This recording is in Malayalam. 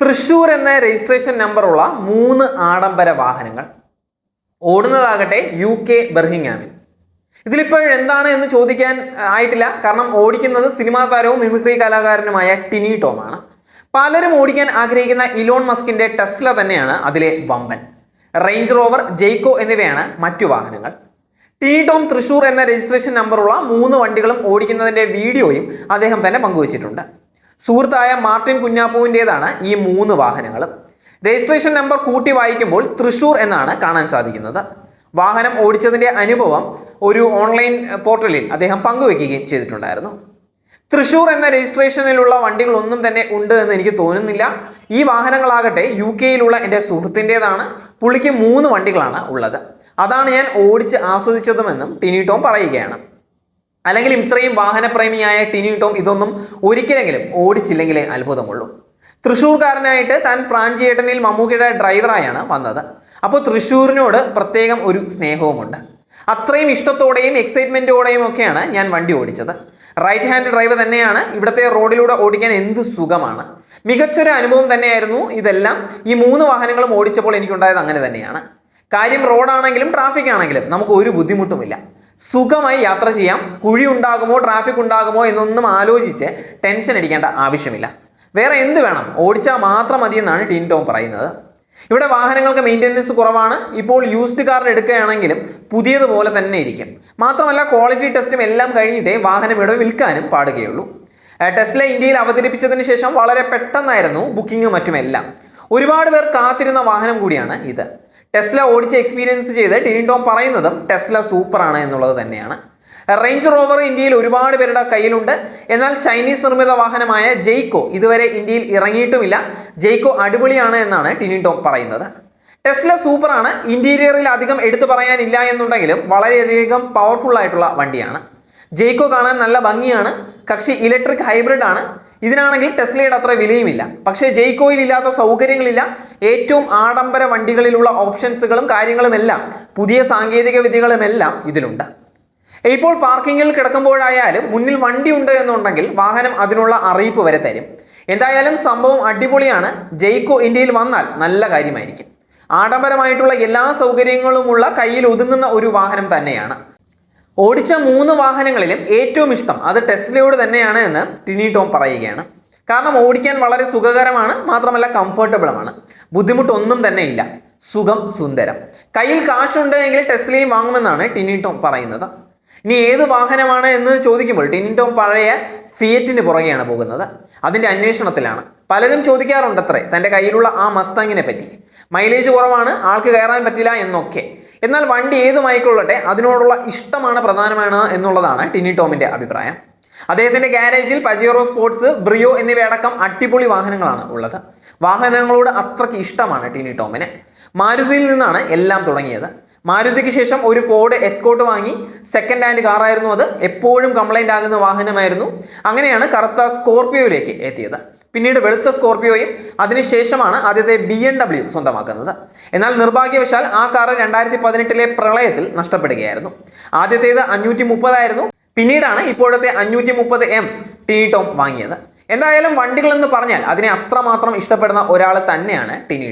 തൃശൂർ എന്ന രജിസ്ട്രേഷൻ നമ്പറുള്ള മൂന്ന് ആഡംബര വാഹനങ്ങൾ ഓടുന്നതാകട്ടെ യു കെ ബർഹിംഗാമിൽ ഇതിലിപ്പോൾ എന്താണ് എന്ന് ചോദിക്കാൻ ആയിട്ടില്ല. കാരണം ഓടിക്കുന്നത് സിനിമാ താരവും മിമിക്രി കലാകാരനുമായ ടിനി ടോമാണ്. പലരും ഓടിക്കാൻ ആഗ്രഹിക്കുന്ന ഇലോൺ മസ്കിന്റെ ടെസ്ല തന്നെയാണ് അതിലെ വമ്പൻ. റേഞ്ച് റോവർ ജെയ്ക്കോ എന്നിവയാണ് മറ്റു വാഹനങ്ങൾ. ടിനി ടോം തൃശൂർ എന്ന രജിസ്ട്രേഷൻ നമ്പറുള്ള മൂന്ന് വണ്ടികളും ഓടിക്കുന്നതിന്റെ വീഡിയോയും അദ്ദേഹം തന്നെ പങ്കുവച്ചിട്ടുണ്ട്. സുഹൃത്തായ മാർട്ടിൻ കുഞ്ഞാപ്പുവിന്റെതാണ് ഈ മൂന്ന് വാഹനങ്ങളും. രജിസ്ട്രേഷൻ നമ്പർ കൂട്ടി വായിക്കുമ്പോൾ തൃശൂർ എന്നാണ് കാണാൻ സാധിക്കുന്നത്. വാഹനം ഓടിച്ചതിന്റെ അനുഭവം ഒരു ഓൺലൈൻ പോർട്ടലിൽ അദ്ദേഹം പങ്കുവെക്കുകയും ചെയ്തിട്ടുണ്ടായിരുന്നു. തൃശൂർ എന്ന രജിസ്ട്രേഷനിലുള്ള വണ്ടികളൊന്നും തന്നെ ഉണ്ട് എന്ന് എനിക്ക് തോന്നുന്നില്ല. ഈ വാഹനങ്ങളാകട്ടെ യു കെയിലുള്ള എന്റെ സുഹൃത്തിന്റെതാണ്. പുള്ളിക്ക് മൂന്ന് വണ്ടികളാണ് ഉള്ളത്. അതാണ് ഞാൻ ഓടിച്ച് ആസ്വദിച്ചതുമെന്നും ടിനി ടോം പറയുകയാണ്. അല്ലെങ്കിൽ ഇത്രയും വാഹനപ്രേമിയായ ടിനി ടോം ഇതൊന്നും ഒരിക്കലെങ്കിലും ഓടിച്ചില്ലെങ്കിലേ അത്ഭുതമുള്ളൂ. തൃശ്ശൂർക്കാരനായിട്ട് താൻ പ്രാഞ്ചിയേട്ടനിൽ മമ്മൂക്കയുടെ ഡ്രൈവറായാണ് വന്നത്. അപ്പോൾ തൃശ്ശൂരിനോട് പ്രത്യേകം ഒരു സ്നേഹവുമുണ്ട്. അത്രയും ഇഷ്ടത്തോടെയും എക്സൈറ്റ്മെന്റോടെയും ഒക്കെയാണ് ഞാൻ വണ്ടി ഓടിച്ചത്. റൈറ്റ് ഹാൻഡ് ഡ്രൈവർ തന്നെയാണ് ഇവിടുത്തെ റോഡിലൂടെ ഓടിക്കാൻ എന്ത് സുഖമാണ്. മികച്ചൊരു അനുഭവം തന്നെയായിരുന്നു ഇതെല്ലാം. ഈ മൂന്ന് വാഹനങ്ങളും ഓടിച്ചപ്പോൾ എനിക്കുണ്ടായത് അങ്ങനെ തന്നെയാണ്. കാര്യം റോഡാണെങ്കിലും ട്രാഫിക് ആണെങ്കിലും നമുക്ക് ഒരു ബുദ്ധിമുട്ടുമില്ല. സുഖമായി യാത്ര ചെയ്യാം. കുഴി ഉണ്ടാകുമോ ട്രാഫിക് ഉണ്ടാകുമോ എന്നൊന്നും ആലോചിച്ച് ടെൻഷൻ അടിക്കേണ്ട ആവശ്യമില്ല. വേറെ എന്ത് വേണം? ഓടിച്ചാൽ മാത്രം മതി എന്നാണ് ടീൻ ടോം പറയുന്നത്. ഇവിടെ വാഹനങ്ങൾക്ക് മെയിന്റനൻസ് കുറവാണ്. ഇപ്പോൾ യൂസ്ഡ് കാർ എടുക്കുകയാണെങ്കിലും പുതിയതുപോലെ തന്നെ ഇരിക്കും. മാത്രമല്ല ക്വാളിറ്റി ടെസ്റ്റും എല്ലാം കഴിഞ്ഞിട്ടേ വാഹനം ഇവിടെ വിൽക്കാനും പാടുകയുള്ളൂ. ടെസ്ല ഇന്ത്യയിൽ അവതരിപ്പിച്ചതിന് ശേഷം വളരെ പെട്ടെന്നായിരുന്നു ബുക്കിങ്ങും മറ്റുമെല്ലാം. ഒരുപാട് പേർ കാത്തിരുന്ന വാഹനം കൂടിയാണ് ഇത്. ടെസ്ല ഓടിച്ച് എക്സ്പീരിയൻസ് ചെയ്ത് ടിനി ടോം പറയുന്നതും ടെസ്ല സൂപ്പറാണ് എന്നുള്ളത് തന്നെയാണ്. റേഞ്ച് റോവർ ഇന്ത്യയിൽ ഒരുപാട് പേരുടെ കയ്യിലുണ്ട്. എന്നാൽ ചൈനീസ് നിർമ്മിത വാഹനമായ ജെയ്ക്കോ ഇതുവരെ ഇന്ത്യയിൽ ഇറങ്ങിയിട്ടുമില്ല. ജെയ്ക്കോ അടിപൊളിയാണ് എന്നാണ് ടിനി ടോം പറയുന്നത്. ടെസ്ല സൂപ്പറാണ് ഇന്റീരിയറിൽ അധികം എടുത്തു പറയാനില്ല എന്നുണ്ടെങ്കിലും വളരെയധികം പവർഫുൾ ആയിട്ടുള്ള വണ്ടിയാണ്. ജെയ്ക്കോ കാണാൻ നല്ല ഭംഗിയാണ്. കക്ഷി ഇലക്ട്രിക് ഹൈബ്രിഡ് ആണ്. ഇതിനാണെങ്കിൽ ടെസ്ലയുടെ അത്ര വിലയുമില്ല. പക്ഷേ ജെയ്ക്കോയിൽ ഇല്ലാത്ത സൗകര്യങ്ങളില്ല. ഏറ്റവും ആഡംബര വണ്ടികളിലുള്ള ഓപ്ഷൻസുകളും കാര്യങ്ങളുമെല്ലാം പുതിയ സാങ്കേതിക വിദ്യകളുമെല്ലാം ഇതിലുണ്ട്. ഇപ്പോൾ പാർക്കിങ്ങിൽ കിടക്കുമ്പോഴായാലും മുന്നിൽ വണ്ടി ഉണ്ട് എന്നുണ്ടെങ്കിൽ വാഹനം അതിനുള്ള അറിയിപ്പ് വരെ തരും. എന്തായാലും സംഭവം അടിപൊളിയാണ്. ജെയ്ക്കോ ഇന്ത്യയിൽ വന്നാൽ നല്ല കാര്യമായിരിക്കും. ആഡംബരമായിട്ടുള്ള എല്ലാ സൗകര്യങ്ങളുമുള്ള കയ്യിൽ ഒതുങ്ങുന്ന ഒരു വാഹനം തന്നെയാണ്. ഓടിച്ച മൂന്ന് വാഹനങ്ങളിലും ഏറ്റവും ഇഷ്ടം അത് ടെസ്ലയോട് തന്നെയാണ് എന്ന് ടിനി ടോം പറയുകയാണ്. കാരണം ഓടിക്കാൻ വളരെ സുഖകരമാണ് മാത്രമല്ല കംഫർട്ടബിളുമാണ്. ബുദ്ധിമുട്ടൊന്നും തന്നെ ഇല്ല. സുഖം സുന്ദരം. കയ്യിൽ കാശുണ്ട് എങ്കിൽ ടെസ്ലയും വാങ്ങുമെന്നാണ് ടിനി ടോം പറയുന്നത്. ഇനി ഏത് വാഹനമാണ് എന്ന് ചോദിക്കുമ്പോൾ ടിനി ടോം പഴയ ഫിയറ്റിന് പുറകെയാണ് പോകുന്നത്. അതിന്റെ അന്വേഷണത്തിലാണ്. പലരും ചോദിക്കാറുണ്ടത്രേ തന്റെ കയ്യിലുള്ള ആ മസ്താങ്ങിനെ പറ്റി. മൈലേജ് കുറവാണ് ആൾക്ക് കയറാൻ പറ്റില്ല എന്നൊക്കെ. എന്നാൽ വണ്ടി ഏതുമായിക്കൊള്ളട്ടെ അതിനോടുള്ള ഇഷ്ടമാണ് പ്രധാനമാണ് എന്നുള്ളതാണ് ടിനി ടോമിന്റെ അഭിപ്രായം. അദ്ദേഹത്തിന്റെ ഗാരേജിൽ പജിയറോ സ്പോർട്സ് ബ്രിയോ എന്നിവയടക്കം അടിപൊളി വാഹനങ്ങളാണ് ഉള്ളത്. വാഹനങ്ങളോട് അത്രയ്ക്ക് ഇഷ്ടമാണ് ടിനി ടോമിന്. മാരുതിയിൽ നിന്നാണ് എല്ലാം തുടങ്ങിയത്. മാരുതിക്ക് ശേഷം ഒരു ഫോർഡ് എസ്കോട്ട് വാങ്ങി. സെക്കൻഡ് ഹാൻഡ് കാറായിരുന്നു അത്. എപ്പോഴും കംപ്ലൈന്റ് ആകുന്ന വാഹനമായിരുന്നു. അങ്ങനെയാണ് കറുത്ത സ്കോർപിയോയിലേക്ക് എത്തിയത്. പിന്നീട് വെളുത്ത സ്കോർപിയോയും അതിനുശേഷമാണ് ആദ്യത്തെ ബി എം ഡബ്ല്യു സ്വന്തമാക്കുന്നത്. എന്നാൽ നിർഭാഗ്യവശാൽ ആ കാർ രണ്ടായിരത്തി പതിനെട്ടിലെ പ്രളയത്തിൽ നഷ്ടപ്പെടുകയായിരുന്നു. ആദ്യത്തേത് അഞ്ഞൂറ്റി മുപ്പതായിരുന്നു പിന്നീടാണ് ഇപ്പോഴത്തെ അഞ്ഞൂറ്റി മുപ്പത് എം ടി ടോം വാങ്ങിയത്. എന്തായാലും വണ്ടികളെന്ന് പറഞ്ഞാൽ അതിനെ അത്രമാത്രം ഇഷ്ടപ്പെടുന്ന ഒരാൾ തന്നെയാണ് ടിനി